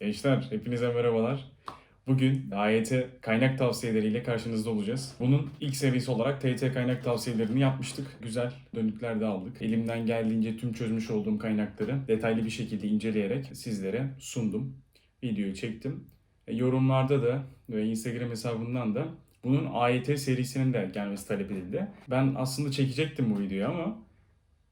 Gençler hepinize merhabalar. Bugün AYT kaynak tavsiyeleriyle karşınızda olacağız. Bunun ilk serisi olarak TYT kaynak tavsiyelerini yapmıştık. Güzel dönükler de aldık. Elimden geldiğince tüm çözmüş olduğum kaynakları detaylı bir şekilde inceleyerek sizlere sundum. Videoyu çektim. E, Yorumlarda da ve Instagram hesabından da bunun AYT serisinin de gelmesi talep edildi. Ben aslında çekecektim bu videoyu ama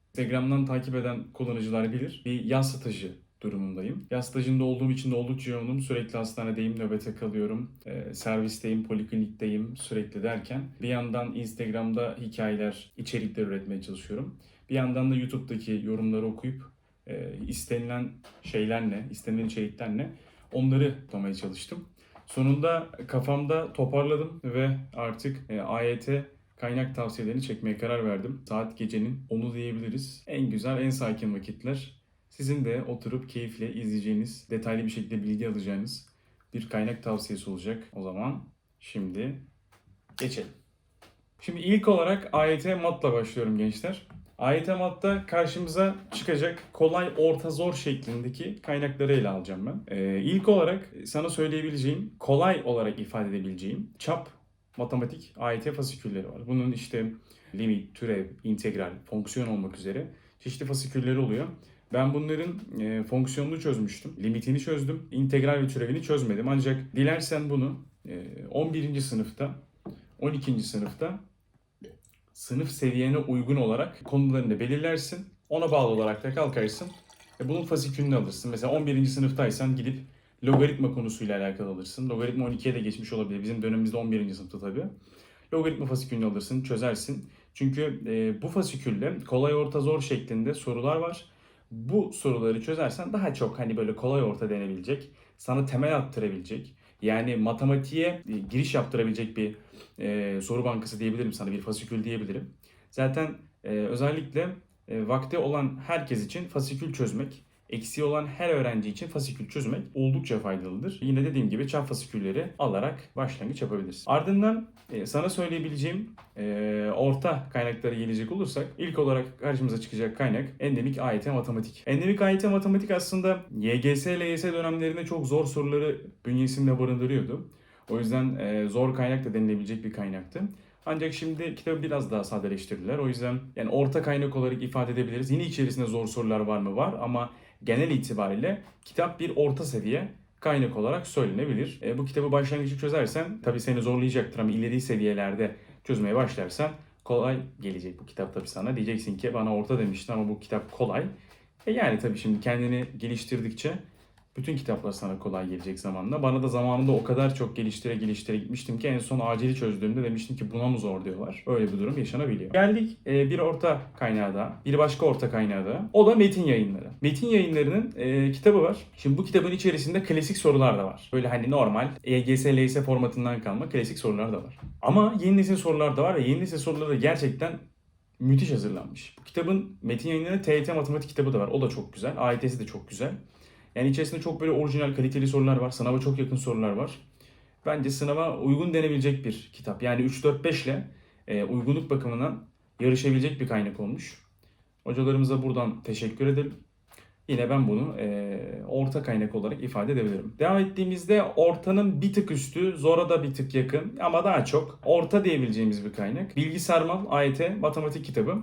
Instagram'dan takip eden kullanıcılar bilir. Bir yaz stajı durumundayım. Yaz stajında olduğum için de oldukça yoğunum. Sürekli hastanedeyim, nöbete kalıyorum. Ee, servisteyim, poliklinikteyim sürekli derken. Bir yandan Instagram'da hikayeler, içerikler üretmeye çalışıyorum. Bir yandan da YouTube'daki yorumları okuyup e, istenilen şeyler ne, istenilen içerikler onları tutmaya çalıştım. Sonunda kafamda toparladım ve artık e, AYT kaynak tavsiyelerini çekmeye karar verdim. Saat gecenin 10'u diyebiliriz. En güzel, en sakin vakitler. Sizin de oturup keyifle izleyeceğiniz, detaylı bir şekilde bilgi alacağınız bir kaynak tavsiyesi olacak. O zaman şimdi geçelim. Şimdi ilk olarak AYT Mat'la başlıyorum gençler. AYT Mat'ta karşımıza çıkacak kolay, orta, zor şeklindeki kaynakları ele alacağım ben. Ee, ilk olarak sana söyleyebileceğim, kolay olarak ifade edebileceğim çap matematik AYT fasikülleri var. Bunun işte limit, türev, integral, fonksiyon olmak üzere çeşitli fasikülleri oluyor. Ben bunların e, fonksiyonunu çözmüştüm. Limitini çözdüm. integral ve türevini çözmedim. Ancak dilersen bunu e, 11. sınıfta, 12. sınıfta sınıf seviyene uygun olarak konularını belirlersin. Ona bağlı olarak da kalkarsın. E, bunun fasikülünü alırsın. Mesela 11. sınıftaysan gidip logaritma konusuyla alakalı alırsın. Logaritma 12'ye de geçmiş olabilir. Bizim dönemimizde 11. sınıfta tabii. Logaritma fasikülünü alırsın, çözersin. Çünkü e, bu fasikülle kolay orta zor şeklinde sorular var. Bu soruları çözersen daha çok hani böyle kolay orta denebilecek, sana temel attırabilecek, yani matematiğe e, giriş yaptırabilecek bir e, soru bankası diyebilirim sana, bir fasikül diyebilirim. Zaten e, özellikle e, vakti olan herkes için fasikül çözmek, eksiği olan her öğrenci için fasikül çözmek oldukça faydalıdır. Yine dediğim gibi çap fasikülleri alarak başlangıç yapabilirsin. Ardından e, sana söyleyebileceğim e, orta kaynaklara gelecek olursak ilk olarak karşımıza çıkacak kaynak endemik AYT matematik. Endemik AYT matematik aslında YGS, LYS dönemlerinde çok zor soruları bünyesinde barındırıyordu. O yüzden e, zor kaynak da denilebilecek bir kaynaktı. Ancak şimdi kitabı biraz daha sadeleştirdiler. O yüzden yani orta kaynak olarak ifade edebiliriz. Yine içerisinde zor sorular var mı? Var ama genel itibariyle kitap bir orta seviye kaynak olarak söylenebilir. E, bu kitabı başlangıçta çözersen tabii seni zorlayacaktır ama ileri seviyelerde çözmeye başlarsan kolay gelecek bu kitap tabii sana. Diyeceksin ki bana orta demiştin ama bu kitap kolay. E yani tabii şimdi kendini geliştirdikçe bütün kitaplar sana kolay gelecek zamanla. Bana da zamanında o kadar çok geliştire geliştire gitmiştim ki en son acili çözdüğümde demiştim ki buna mı zor diyorlar. Öyle bir durum yaşanabiliyor. Geldik e, bir orta kaynağa da, bir başka orta kaynağa da. O da metin yayınları. Metin yayınlarının e, kitabı var. Şimdi bu kitabın içerisinde klasik sorular da var. Böyle hani normal EGS, LYS formatından kalma klasik sorular da var. Ama yeni nesil sorular da var ve yeni nesil soruları gerçekten müthiş hazırlanmış. Bu kitabın metin yayınlarının TYT matematik kitabı da var. O da çok güzel. AYT'si de çok güzel. Yani içerisinde çok böyle orijinal, kaliteli sorular var. Sınava çok yakın sorular var. Bence sınava uygun denebilecek bir kitap. Yani 3-4-5 ile e, uygunluk bakımından yarışabilecek bir kaynak olmuş. Hocalarımıza buradan teşekkür edelim. Yine ben bunu e, orta kaynak olarak ifade edebilirim. Devam ettiğimizde ortanın bir tık üstü, zora da bir tık yakın ama daha çok orta diyebileceğimiz bir kaynak. Bilgi Sarmal AYT matematik kitabı.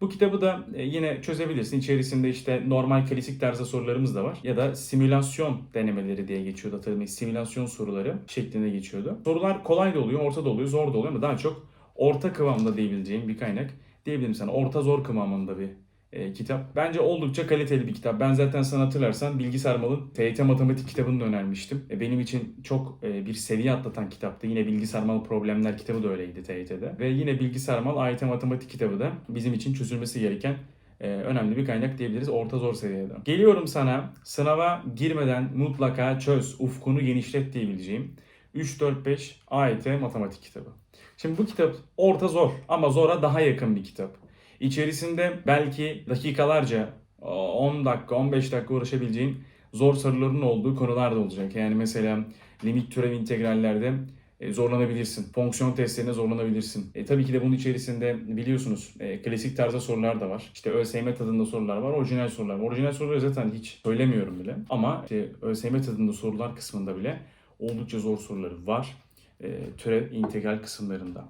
Bu kitabı da e, yine çözebilirsin. İçerisinde işte normal klasik tarzda sorularımız da var. Ya da simülasyon denemeleri diye geçiyordu hatırlayın. Simülasyon soruları şeklinde geçiyordu. Sorular kolay da oluyor, orta da oluyor, zor da oluyor ama daha çok orta kıvamda diyebileceğim bir kaynak. Diyebilirim sana orta zor kıvamında bir e, kitap. Bence oldukça kaliteli bir kitap. Ben zaten sana hatırlarsan Bilgi Sarmal'ın TYT Matematik kitabını önermiştim. E, benim için çok e, bir seviye atlatan kitaptı. Yine Bilgi Sarmal Problemler kitabı da öyleydi TYT'de. Ve yine Bilgi Sarmal AYT Matematik kitabı da bizim için çözülmesi gereken e, önemli bir kaynak diyebiliriz orta zor seviyede. Geliyorum sana sınava girmeden mutlaka çöz, ufkunu genişlet diyebileceğim 3-4-5 AYT Matematik kitabı. Şimdi bu kitap orta zor ama zora daha yakın bir kitap. İçerisinde belki dakikalarca 10 dakika 15 dakika uğraşabileceğin zor soruların olduğu konular da olacak. Yani mesela limit türev integrallerde e, zorlanabilirsin. Fonksiyon testlerine zorlanabilirsin. E, tabii ki de bunun içerisinde biliyorsunuz e, klasik tarzda sorular da var. İşte ÖSYM tadında sorular var, orijinal sorular var. Orijinal soruları zaten hiç söylemiyorum bile. Ama işte ÖSYM tadında sorular kısmında bile oldukça zor soruları var. E, türev integral kısımlarında.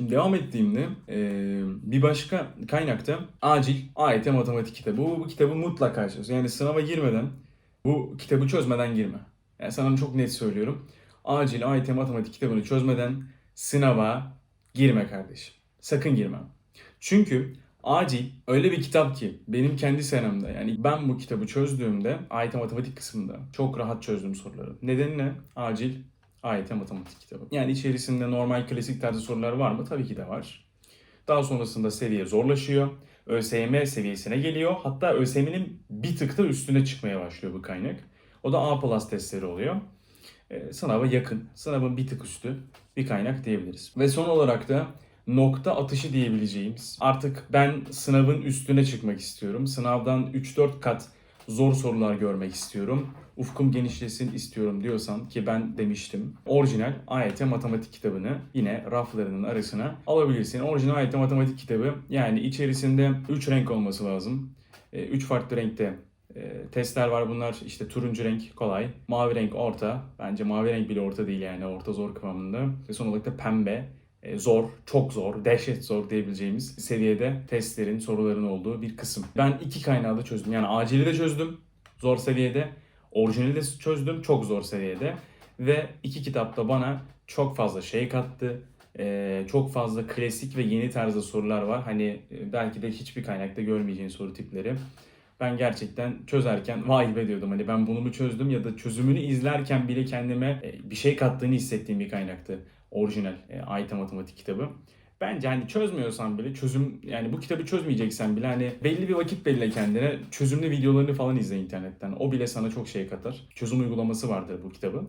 Şimdi devam ettiğimde e, bir başka kaynakta acil AYT matematik kitabı. Bu, bu kitabı mutlaka çöz. Yani sınava girmeden bu kitabı çözmeden girme. Yani sana çok net söylüyorum. Acil AYT matematik kitabını çözmeden sınava girme kardeşim. Sakın girme. Çünkü acil öyle bir kitap ki benim kendi senemde yani ben bu kitabı çözdüğümde AYT matematik kısmında çok rahat çözdüm soruları. Nedeni ne? Acil AYT matematik kitabı. Yani içerisinde normal klasik tarzı sorular var mı? Tabii ki de var. Daha sonrasında seviye zorlaşıyor. ÖSYM seviyesine geliyor. Hatta ÖSYM'nin bir tık da üstüne çıkmaya başlıyor bu kaynak. O da A testleri oluyor. Ee, sınava yakın, sınavın bir tık üstü bir kaynak diyebiliriz. Ve son olarak da nokta atışı diyebileceğimiz. Artık ben sınavın üstüne çıkmak istiyorum. Sınavdan 3-4 kat zor sorular görmek istiyorum. Ufkum genişlesin istiyorum diyorsan ki ben demiştim. Orijinal AYT matematik kitabını yine raflarının arasına alabilirsin. Orijinal AYT matematik kitabı yani içerisinde 3 renk olması lazım. 3 farklı renkte e, testler var bunlar. İşte turuncu renk kolay, mavi renk orta. Bence mavi renk bile orta değil yani orta zor kıvamında. Ve son olarak da pembe e, zor, çok zor, dehşet zor diyebileceğimiz seviyede testlerin, soruların olduğu bir kısım. Ben iki kaynağı da çözdüm. Yani acili de çözdüm, zor seviyede. Orijinali de çözdüm, çok zor seviyede. Ve iki kitapta bana çok fazla şey kattı. E, çok fazla klasik ve yeni tarzda sorular var. Hani e, belki de hiçbir kaynakta görmeyeceğin soru tipleri. Ben gerçekten çözerken vay be diyordum. Hani ben bunu mu çözdüm ya da çözümünü izlerken bile kendime e, bir şey kattığını hissettiğim bir kaynaktı orijinal e, AYT matematik kitabı. Bence hani çözmüyorsan bile çözüm yani bu kitabı çözmeyeceksen bile hani belli bir vakit belirle kendine çözümlü videolarını falan izle internetten. O bile sana çok şey katar. Çözüm uygulaması vardır bu kitabın.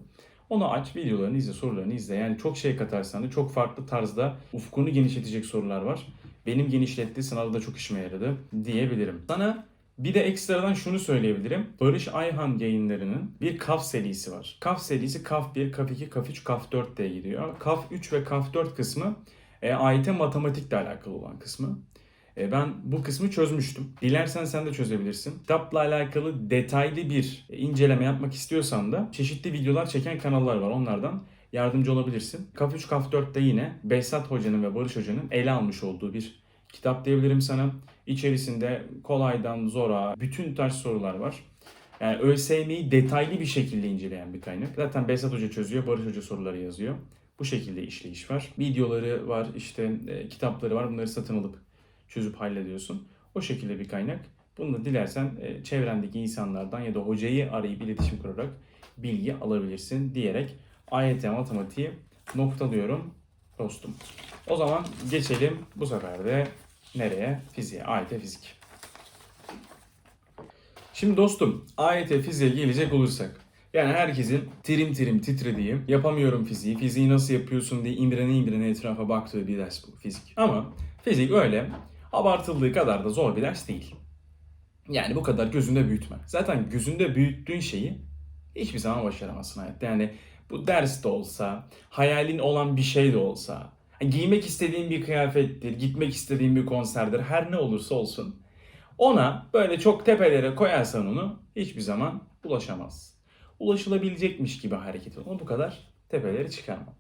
Onu aç, videolarını izle, sorularını izle. Yani çok şey katar sana. Çok farklı tarzda ufkunu genişletecek sorular var. Benim genişletti, sınavda çok işime yaradı diyebilirim. Sana bir de ekstradan şunu söyleyebilirim. Barış Ayhan yayınlarının bir KAF serisi var. KAF serisi KAF 1, KAF 2, KAF 3, KAF 4 diye gidiyor. KAF 3 ve KAF 4 kısmı e, AYT matematikle alakalı olan kısmı. E, ben bu kısmı çözmüştüm. Dilersen sen de çözebilirsin. Kitapla alakalı detaylı bir inceleme yapmak istiyorsan da çeşitli videolar çeken kanallar var. Onlardan yardımcı olabilirsin. KAF 3, KAF 4'te yine Behzat Hoca'nın ve Barış Hoca'nın ele almış olduğu bir kitap diyebilirim sana. İçerisinde kolaydan zora bütün tarz sorular var. Yani ÖSYM'yi detaylı bir şekilde inceleyen bir kaynak. Zaten Behzat Hoca çözüyor, Barış Hoca soruları yazıyor. Bu şekilde işleyiş var. Videoları var, işte e, kitapları var. Bunları satın alıp çözüp hallediyorsun. O şekilde bir kaynak. Bunu da dilersen e, çevrendeki insanlardan ya da hocayı arayıp iletişim kurarak bilgi alabilirsin diyerek AYT matematiği noktalıyorum dostum. O zaman geçelim bu sefer de nereye? Fiziğe. AYT fizik. Şimdi dostum AYT fiziğe gelecek olursak yani herkesin trim trim titrediği, yapamıyorum fiziği, fiziği nasıl yapıyorsun diye imrene imrene etrafa baktığı bir ders bu fizik. Ama fizik öyle abartıldığı kadar da zor bir ders değil. Yani bu kadar gözünde büyütme. Zaten gözünde büyüttüğün şeyi hiçbir zaman başaramazsın hayatta. Yani bu ders de olsa, hayalin olan bir şey de olsa, giymek istediğin bir kıyafettir, gitmek istediğin bir konserdir, her ne olursa olsun. Ona böyle çok tepelere koyarsan onu hiçbir zaman ulaşamaz. Ulaşılabilecekmiş gibi hareket et. Onu bu kadar tepeleri çıkarma.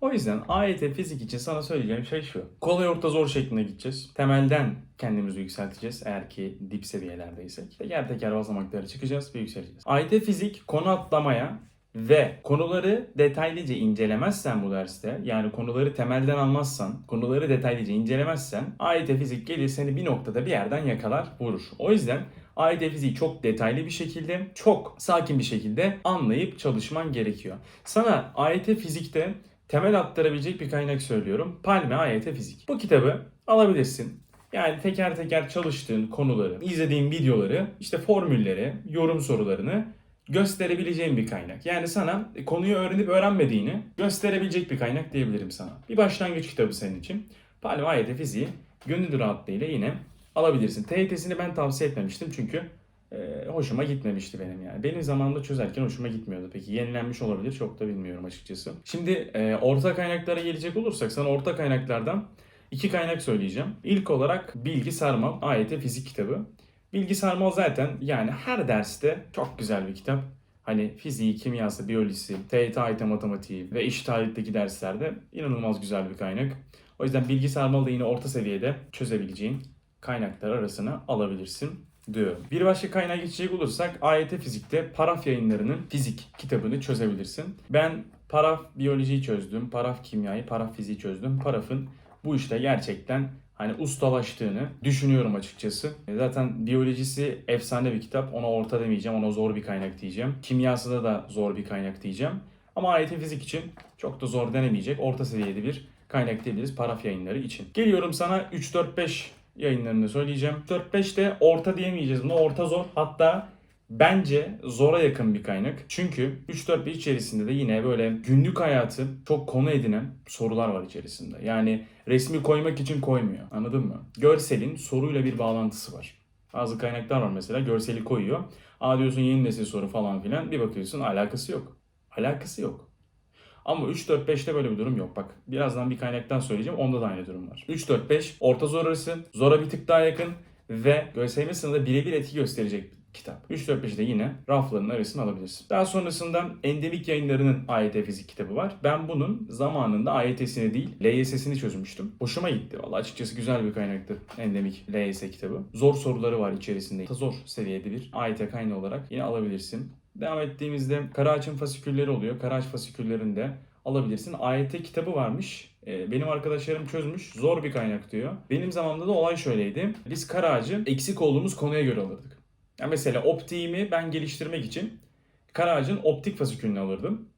O yüzden AYT fizik için sana söyleyeceğim şey şu. Kolay orta zor şeklinde gideceğiz. Temelden kendimizi yükselteceğiz eğer ki dip seviyelerdeysek. Teker teker basamakları çıkacağız ve yükseleceğiz. AYT fizik konu atlamaya ve konuları detaylıca incelemezsen bu derste yani konuları temelden almazsan, konuları detaylıca incelemezsen AYT fizik gelir seni bir noktada bir yerden yakalar vurur. O yüzden AYT fiziği çok detaylı bir şekilde, çok sakin bir şekilde anlayıp çalışman gerekiyor. Sana AYT fizikte temel attarabilecek bir kaynak söylüyorum. Palme AYT fizik. Bu kitabı alabilirsin. Yani teker teker çalıştığın konuları, izlediğin videoları, işte formülleri, yorum sorularını gösterebileceğim bir kaynak. Yani sana konuyu öğrenip öğrenmediğini gösterebilecek bir kaynak diyebilirim sana. Bir başlangıç kitabı senin için. Palme AYT fiziği gönül rahatlığıyla yine alabilirsin. TYT'sini ben tavsiye etmemiştim çünkü e, hoşuma gitmemişti benim yani. Benim zamanımda çözerken hoşuma gitmiyordu. Peki yenilenmiş olabilir çok da bilmiyorum açıkçası. Şimdi e, orta kaynaklara gelecek olursak sana orta kaynaklardan iki kaynak söyleyeceğim. İlk olarak Bilgi Sarmal AYT Fizik kitabı. Bilgi Sarmal zaten yani her derste çok güzel bir kitap. Hani fiziği, kimyası, biyolojisi, TYT AYT matematiği ve eşit ağırlıktaki derslerde inanılmaz güzel bir kaynak. O yüzden Bilgi Sarmal da yine orta seviyede çözebileceğin kaynaklar arasına alabilirsin diyorum. Bir başka kaynağa geçecek olursak AYT Fizik'te Paraf yayınlarının fizik kitabını çözebilirsin. Ben paraf biyolojiyi çözdüm, paraf kimyayı, paraf fiziği çözdüm. Parafın bu işte gerçekten hani ustalaştığını düşünüyorum açıkçası. E, Zaten biyolojisi efsane bir kitap. Ona orta demeyeceğim, ona zor bir kaynak diyeceğim. Kimyasında da zor bir kaynak diyeceğim. Ama AYT Fizik için çok da zor denemeyecek, orta seviyede bir kaynak diyebiliriz paraf yayınları için. Geliyorum sana 3-4-5 yayınlarını söyleyeceğim. 4-5 de orta diyemeyeceğiz. Bunu orta zor. Hatta bence zora yakın bir kaynak. Çünkü 3-4-5 içerisinde de yine böyle günlük hayatı çok konu edinen sorular var içerisinde. Yani resmi koymak için koymuyor. Anladın mı? Görselin soruyla bir bağlantısı var. Bazı kaynaklar var mesela görseli koyuyor. Aa diyorsun yeni nesil soru falan filan. Bir bakıyorsun alakası yok. Alakası yok. Ama 3-4-5'te böyle bir durum yok. Bak birazdan bir kaynaktan söyleyeceğim. Onda da aynı durum var. 3-4-5 orta zor arası. Zora bir tık daha yakın. Ve ÖSYM sınavında birebir etki gösterecek kitap. 3-4-5'i de yine rafların arasına alabilirsin. Daha sonrasında Endemik Yayınları'nın AYT Fizik kitabı var. Ben bunun zamanında AYT'sini değil LYS'sini çözmüştüm. Hoşuma gitti. Valla açıkçası güzel bir kaynaktı Endemik LYS kitabı. Zor soruları var içerisinde. Zor seviyede bir AYT kaynağı olarak yine alabilirsin. Devam ettiğimizde Karaağaç'ın fasikülleri oluyor. Karaağaç fasiküllerinde alabilirsin. AYT kitabı varmış. Ee, Benim arkadaşlarım çözmüş. Zor bir kaynak diyor. Benim zamanımda da olay şöyleydi. Biz Karaağaç'ı eksik olduğumuz konuya göre alırdık. Yani mesela optiğimi ben geliştirmek için Karaağaç'ın optik fasikülünü alırdım.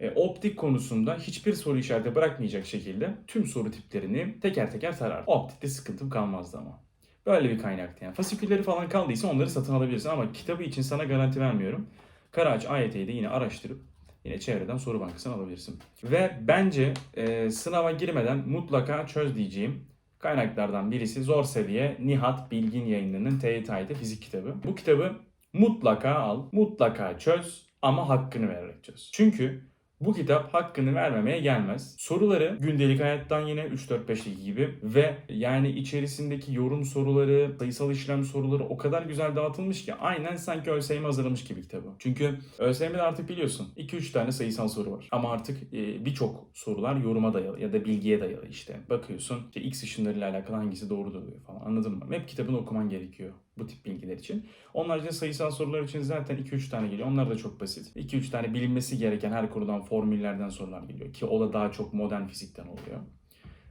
E, optik konusunda hiçbir soru işareti bırakmayacak şekilde tüm soru tiplerini teker teker tarardım. Optikte sıkıntım kalmazdı ama. Böyle bir kaynaktı yani. Fasikülleri falan kaldıysa onları satın alabilirsin ama kitabı için sana garanti vermiyorum. Karaağaç AYT'yi de yine araştırıp yine çevreden soru bankasını alabilirsin. Ve bence e, sınava girmeden mutlaka çöz diyeceğim kaynaklardan birisi zor seviye Nihat Bilgin yayınlarının TYT AYT fizik kitabı. Bu kitabı mutlaka al, mutlaka çöz ama hakkını vererek çöz. Çünkü bu kitap hakkını vermemeye gelmez. Soruları gündelik hayattan yine 3-4-5'teki gibi ve yani içerisindeki yorum soruları, sayısal işlem soruları o kadar güzel dağıtılmış ki aynen sanki ÖSYM hazırlamış gibi kitabı. Çünkü ÖSYM'de artık biliyorsun 2-3 tane sayısal soru var. Ama artık e, birçok sorular yoruma dayalı ya da bilgiye dayalı işte. Bakıyorsun işte X ışınlarıyla alakalı hangisi doğru oluyor falan anladın mı? Hep kitabını okuman gerekiyor bu tip bilgiler için. Onun haricinde sayısal sorular için zaten 2-3 tane geliyor. Onlar da çok basit. 2-3 tane bilinmesi gereken her konudan formüllerden sorular geliyor. Ki o da daha çok modern fizikten oluyor.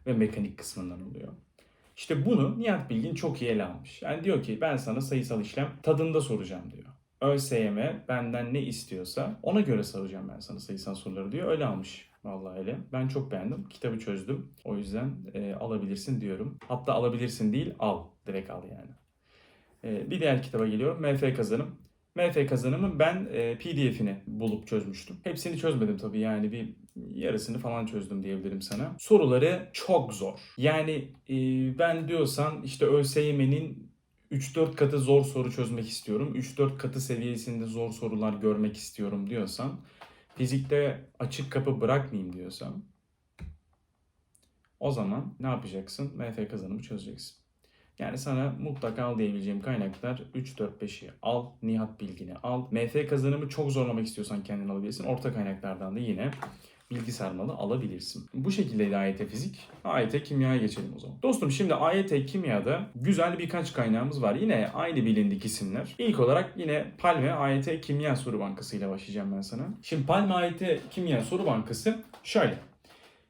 Ve mekanik kısmından oluyor. İşte bunu Nihat Bilgin çok iyi ele almış. Yani diyor ki ben sana sayısal işlem tadında soracağım diyor. ÖSYM benden ne istiyorsa ona göre soracağım ben sana sayısal soruları diyor. Öyle almış. Vallahi öyle. Ben çok beğendim. Kitabı çözdüm. O yüzden e, alabilirsin diyorum. Hatta alabilirsin değil al. Direkt al yani. E, bir diğer kitaba geliyorum. MF Kazanım. MF Kazanım'ın ben e, PDF'ini bulup çözmüştüm. Hepsini çözmedim tabii yani bir yarısını falan çözdüm diyebilirim sana. Soruları çok zor. Yani e, ben diyorsan işte ÖSYM'nin 3-4 katı zor soru çözmek istiyorum. 3-4 katı seviyesinde zor sorular görmek istiyorum diyorsan, fizikte açık kapı bırakmayayım diyorsan, o zaman ne yapacaksın? MF kazanımı çözeceksin. Yani sana mutlaka al diyebileceğim kaynaklar 3-4-5'i al, Nihat Bilgin'i al. MF kazanımı çok zorlamak istiyorsan kendin alabilirsin. Orta kaynaklardan da yine bilgi sarmalı alabilirsin. Bu şekildeydi AYT fizik. AYT kimyaya geçelim o zaman. Dostum şimdi AYT kimyada güzel birkaç kaynağımız var. Yine aynı bilindik isimler. İlk olarak yine Palme AYT Kimya Soru Bankası ile başlayacağım ben sana. Şimdi Palme AYT Kimya Soru Bankası şöyle.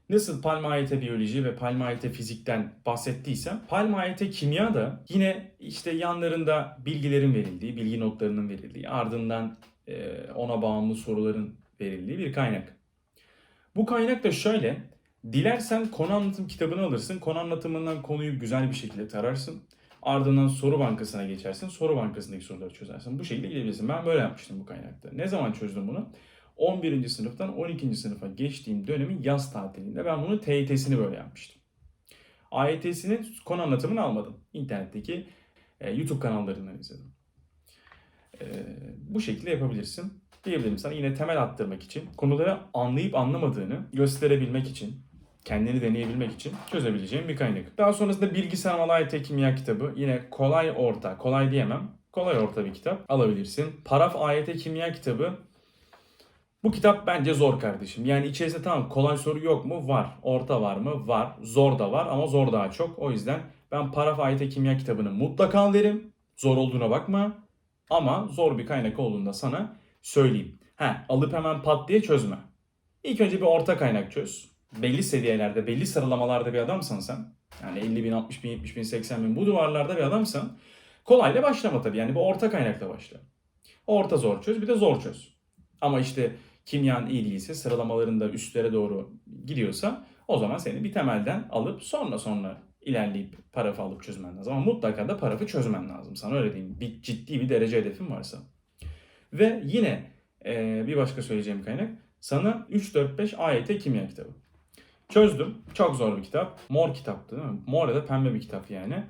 Nasıl Palme AYT Biyoloji ve Palme AYT Fizik'ten bahsettiysem Palme AYT Kimya da yine işte yanlarında bilgilerin verildiği, bilgi notlarının verildiği, ardından e, ona bağımlı soruların verildiği bir kaynak. Bu kaynak da şöyle. Dilersen konu anlatım kitabını alırsın. Konu anlatımından konuyu güzel bir şekilde tararsın. Ardından soru bankasına geçersin. Soru bankasındaki soruları çözersin. Bu şekilde gidebilirsin. Ben böyle yapmıştım bu kaynakta. Ne zaman çözdüm bunu? 11. sınıftan 12. sınıfa geçtiğim dönemin yaz tatilinde ben bunu TYT'sini böyle yapmıştım. AYT'sini konu anlatımını almadım. İnternetteki e, YouTube kanallarından izledim. Ee, bu şekilde yapabilirsin. Diyebilirim sana yine temel attırmak için, konuları anlayıp anlamadığını gösterebilmek için, kendini deneyebilmek için çözebileceğim bir kaynak. Daha sonrasında bilgisayar malay kimya kitabı. Yine kolay orta, kolay diyemem. Kolay orta bir kitap alabilirsin. Paraf AYT kimya kitabı. Bu kitap bence zor kardeşim. Yani içerisinde tamam kolay soru yok mu? Var. Orta var mı? Var. Zor da var ama zor daha çok. O yüzden ben Paraf AYT kimya kitabını mutlaka derim. Zor olduğuna bakma. Ama zor bir kaynak olduğunda sana söyleyeyim. Ha, alıp hemen pat diye çözme. İlk önce bir orta kaynak çöz. Belli seviyelerde, belli sıralamalarda bir adamsan sen. Yani 50 bin, 60 bin, 70 bin, 80 bin bu duvarlarda bir adamsan. Kolayla başlama tabii. Yani bu orta kaynakla başla. Orta zor çöz, bir de zor çöz. Ama işte kimyan iyi değilse, sıralamalarında üstlere doğru gidiyorsa o zaman seni bir temelden alıp sonra sonra ilerleyip parafı alıp çözmen lazım. Ama mutlaka da parafı çözmen lazım. Sana öyle diyeyim. Bir, ciddi bir derece hedefin varsa. Ve yine e, bir başka söyleyeceğim kaynak. Sana 3-4-5 AYT kimya kitabı. Çözdüm. Çok zor bir kitap. Mor kitaptı değil mi? Mor ya da pembe bir kitap yani.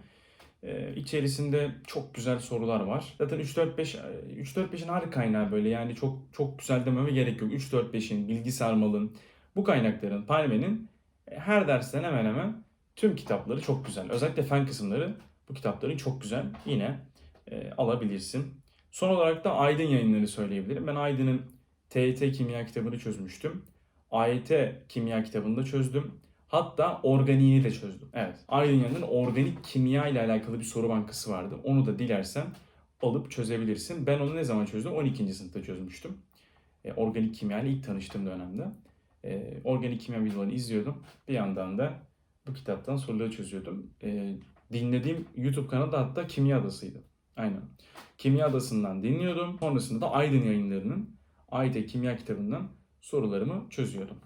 Ee, içerisinde çok güzel sorular var. Zaten 3-4-5 3-4-5'in her kaynağı böyle yani çok çok güzel dememe gerek yok. 3-4-5'in, Bilgi Sarmal'ın, bu kaynakların, Palme'nin e, her dersten hemen hemen tüm kitapları çok güzel. Özellikle fen kısımları bu kitapların çok güzel. Yine e, alabilirsin. Son olarak da Aydın yayınları söyleyebilirim. Ben Aydın'ın TYT kimya kitabını çözmüştüm. AYT kimya kitabını da çözdüm. Hatta organiğini de çözdüm. Evet. Aydın organik kimya ile alakalı bir soru bankası vardı. Onu da dilersen alıp çözebilirsin. Ben onu ne zaman çözdüm? 12. sınıfta çözmüştüm. E, organik kimya ile ilk tanıştığım dönemde. E, organik kimya videolarını izliyordum. Bir yandan da bu kitaptan soruları çözüyordum. E, dinlediğim YouTube kanalı da hatta Kimya Adası'ydı. Aynen. Kimya Adası'ndan dinliyordum. Sonrasında da Aydın yayınlarının AYT kimya kitabından sorularımı çözüyordum.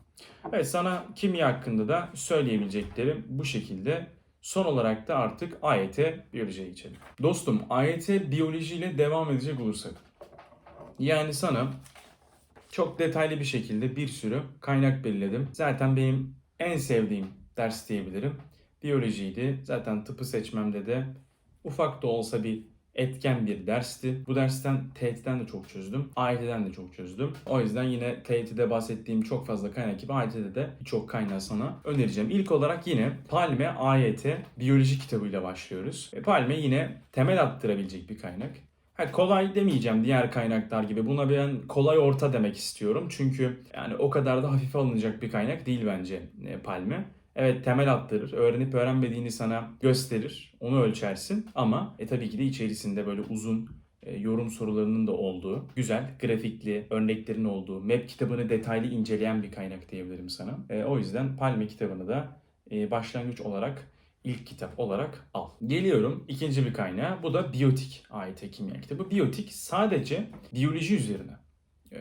Evet sana kimya hakkında da söyleyebileceklerim bu şekilde. Son olarak da artık AYT biyolojiye geçelim. Dostum AYT biyoloji ile devam edecek olursak. Yani sana çok detaylı bir şekilde bir sürü kaynak belirledim. Zaten benim en sevdiğim ders diyebilirim. Biyolojiydi. Zaten tıpı seçmemde de ufak da olsa bir etken bir dersti. Bu dersten TYT'den de çok çözdüm. AYT'den de çok çözdüm. O yüzden yine TYT'de bahsettiğim çok fazla kaynak gibi AYT'de de birçok kaynağı sana önereceğim. İlk olarak yine Palme AYT biyoloji kitabıyla başlıyoruz. E, Palme yine temel attırabilecek bir kaynak. Ha, kolay demeyeceğim diğer kaynaklar gibi. Buna ben kolay orta demek istiyorum. Çünkü yani o kadar da hafife alınacak bir kaynak değil bence e, Palme. Evet temel attırır. Öğrenip öğrenmediğini sana gösterir. Onu ölçersin. Ama e, tabii ki de içerisinde böyle uzun e, yorum sorularının da olduğu, güzel, grafikli, örneklerin olduğu, map kitabını detaylı inceleyen bir kaynak diyebilirim sana. E, o yüzden Palme kitabını da e, başlangıç olarak ilk kitap olarak al. Geliyorum ikinci bir kaynağa. Bu da Biyotik AYT kimya kitabı. Biyotik sadece biyoloji üzerine e,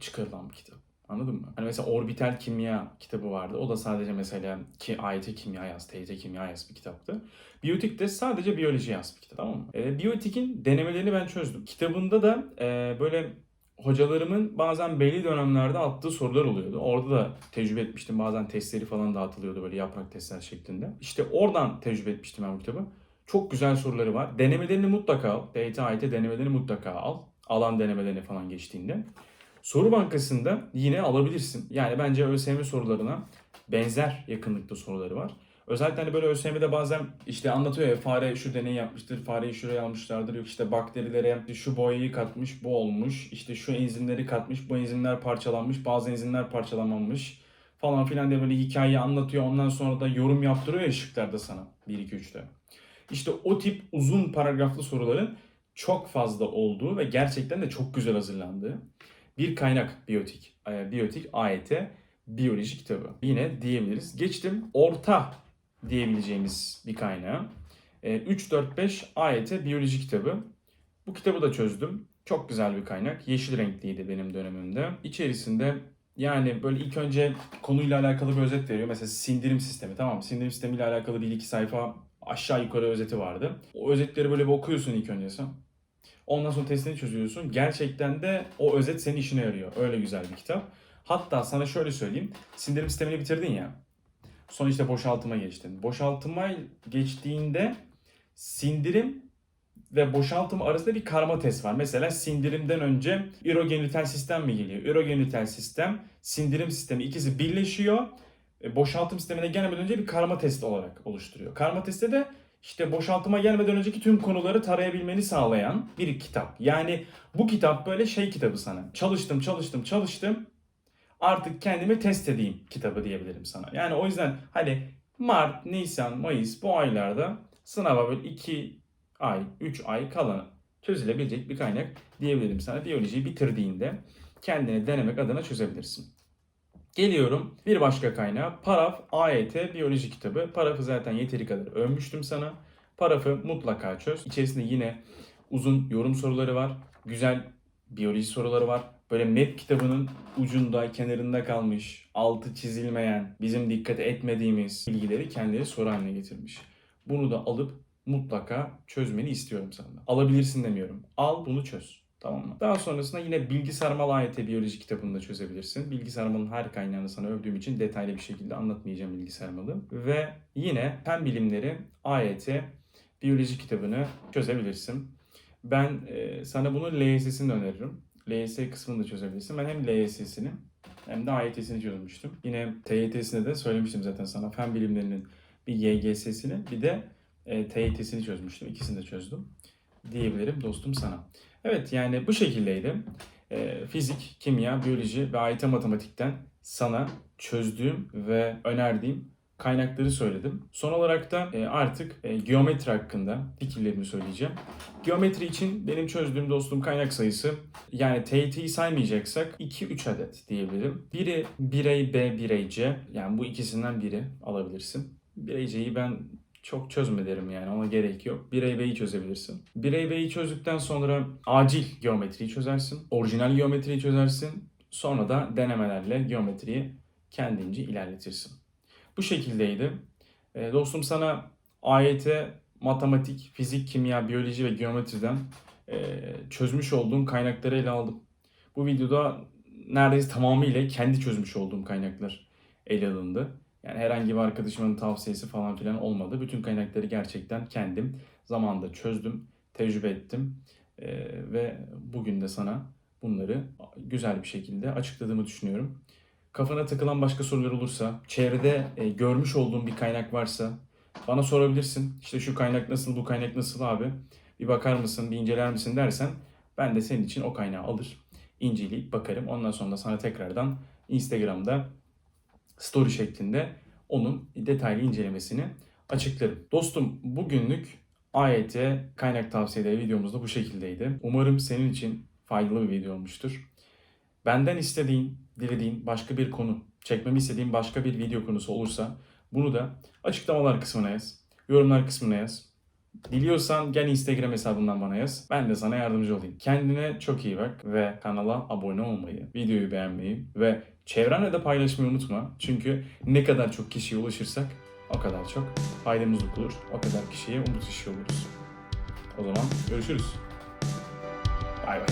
çıkarılan bir kitap. Anladın mı? Hani mesela orbital kimya kitabı vardı. O da sadece mesela ki AYT kimya yaz, TYT kimya yaz bir kitaptı. Biyotik de sadece biyoloji yaz bir kitap tamam mı? E, Biyotik'in denemelerini ben çözdüm. Kitabında da e, böyle hocalarımın bazen belli dönemlerde attığı sorular oluyordu. Orada da tecrübe etmiştim. Bazen testleri falan dağıtılıyordu böyle yaprak testler şeklinde. İşte oradan tecrübe etmiştim ben bu kitabı. Çok güzel soruları var. Denemelerini mutlaka al. AYT denemelerini mutlaka al. Alan denemelerini falan geçtiğinde. Soru bankasında yine alabilirsin. Yani bence ÖSYM sorularına benzer yakınlıkta soruları var. Özellikle hani böyle ÖSYM'de bazen işte anlatıyor ya fare şu deney yapmıştır, fareyi şuraya almışlardır. Yok işte bakterilere şu boyayı katmış, bu olmuş. İşte şu enzimleri katmış, bu enzimler parçalanmış, bazı enzimler parçalanmamış falan filan diye böyle hikayeyi anlatıyor. Ondan sonra da yorum yaptırıyor ya şıklarda sana 1 2 3'te. İşte o tip uzun paragraflı soruların çok fazla olduğu ve gerçekten de çok güzel hazırlandığı bir kaynak biyotik. E, biyotik AYT biyoloji kitabı. Yine diyebiliriz. Geçtim orta diyebileceğimiz bir kaynağa. E, 3-4-5 AYT biyoloji kitabı. Bu kitabı da çözdüm. Çok güzel bir kaynak. Yeşil renkliydi benim dönemimde. İçerisinde yani böyle ilk önce konuyla alakalı bir özet veriyor. Mesela sindirim sistemi tamam? Sindirim sistemiyle alakalı bir iki sayfa aşağı yukarı özeti vardı. O özetleri böyle bir okuyorsun ilk önce. Ondan sonra testini çözüyorsun. Gerçekten de o özet senin işine yarıyor. Öyle güzel bir kitap. Hatta sana şöyle söyleyeyim. Sindirim sistemini bitirdin ya. Sonra işte boşaltıma geçtin. Boşaltıma geçtiğinde sindirim ve boşaltım arasında bir karma test var. Mesela sindirimden önce ürogenital sistem mi geliyor? Ürogenital sistem, sindirim sistemi ikisi birleşiyor. E, Boşaltım sistemine gelmeden önce bir karma test olarak oluşturuyor. Karma testte de işte boşaltıma gelmeden önceki tüm konuları tarayabilmeni sağlayan bir kitap. Yani bu kitap böyle şey kitabı sana. Çalıştım, çalıştım, çalıştım. Artık kendimi test edeyim kitabı diyebilirim sana. Yani o yüzden hani Mart, Nisan, Mayıs bu aylarda sınava böyle 2 ay, 3 ay kalan çözülebilecek bir kaynak diyebilirim sana. Biyolojiyi bitirdiğinde kendini denemek adına çözebilirsin. Geliyorum bir başka kaynağa. Paraf AYT biyoloji kitabı. Parafı zaten yeteri kadar övmüştüm sana. Parafı mutlaka çöz. İçerisinde yine uzun yorum soruları var. Güzel biyoloji soruları var. Böyle map kitabının ucunda, kenarında kalmış, altı çizilmeyen, bizim dikkat etmediğimiz bilgileri kendileri soru haline getirmiş. Bunu da alıp mutlaka çözmeni istiyorum senden. Alabilirsin demiyorum. Al bunu çöz. Tamam mı? Daha sonrasında yine Bilgi Sarmal AYT biyoloji kitabını da çözebilirsin. Bilgi Sarmal'ın her kaynağını sana övdüğüm için detaylı bir şekilde anlatmayacağım Bilgi Sarmal'ı. Ve yine Fen Bilimleri AYT biyoloji kitabını çözebilirsin. Ben e, sana bunu LYS'sini öneririm. LYS kısmını da çözebilirsin. Ben hem LYS'sini hem de AYT'sini çözmüştüm. Yine TYT'sini de söylemiştim zaten sana. Fen bilimlerinin bir YGS'sini bir de e, TYT'sini çözmüştüm. İkisini de çözdüm diyebilirim dostum sana. Evet yani bu şekildeydi. E, fizik, kimya, biyoloji ve AYT matematikten sana çözdüğüm ve önerdiğim kaynakları söyledim. Son olarak da e, artık e, geometri hakkında fikirlerimi söyleyeceğim. Geometri için benim çözdüğüm dostum kaynak sayısı yani TYT'yi saymayacaksak 2-3 adet diyebilirim. Biri birey B, birey C. Yani bu ikisinden biri alabilirsin. Birey C'yi ben çok çözme derim yani ona gerek yok. Birey B'yi çözebilirsin. Birey B'yi çözdükten sonra acil geometriyi çözersin. Orijinal geometriyi çözersin. Sonra da denemelerle geometriyi kendince ilerletirsin. Bu şekildeydi. E, dostum sana AYT, matematik, fizik, kimya, biyoloji ve geometriden e, çözmüş olduğum kaynakları ele aldım. Bu videoda neredeyse tamamıyla kendi çözmüş olduğum kaynaklar ele alındı. Yani herhangi bir arkadaşımın tavsiyesi falan filan olmadı. Bütün kaynakları gerçekten kendim zamanında çözdüm, tecrübe ettim. E, ve bugün de sana bunları güzel bir şekilde açıkladığımı düşünüyorum. Kafana takılan başka sorular olursa, çevrede e, görmüş olduğun bir kaynak varsa bana sorabilirsin. İşte şu kaynak nasıl, bu kaynak nasıl abi? Bir bakar mısın, bir inceler misin dersen ben de senin için o kaynağı alır, inceleyip bakarım. Ondan sonra da sana tekrardan Instagram'da story şeklinde onun detaylı incelemesini açıklarım. Dostum bugünlük AYT kaynak tavsiyeleri videomuz da bu şekildeydi. Umarım senin için faydalı bir video olmuştur. Benden istediğin, dilediğin başka bir konu, çekmemi istediğin başka bir video konusu olursa bunu da açıklamalar kısmına yaz, yorumlar kısmına yaz. Diliyorsan gel Instagram hesabından bana yaz. Ben de sana yardımcı olayım. Kendine çok iyi bak ve kanala abone olmayı, videoyu beğenmeyi ve çevrenle de paylaşmayı unutma. Çünkü ne kadar çok kişiye ulaşırsak o kadar çok faydamız olur. O kadar kişiye umut ışığı oluruz. O zaman görüşürüz. Bay bay.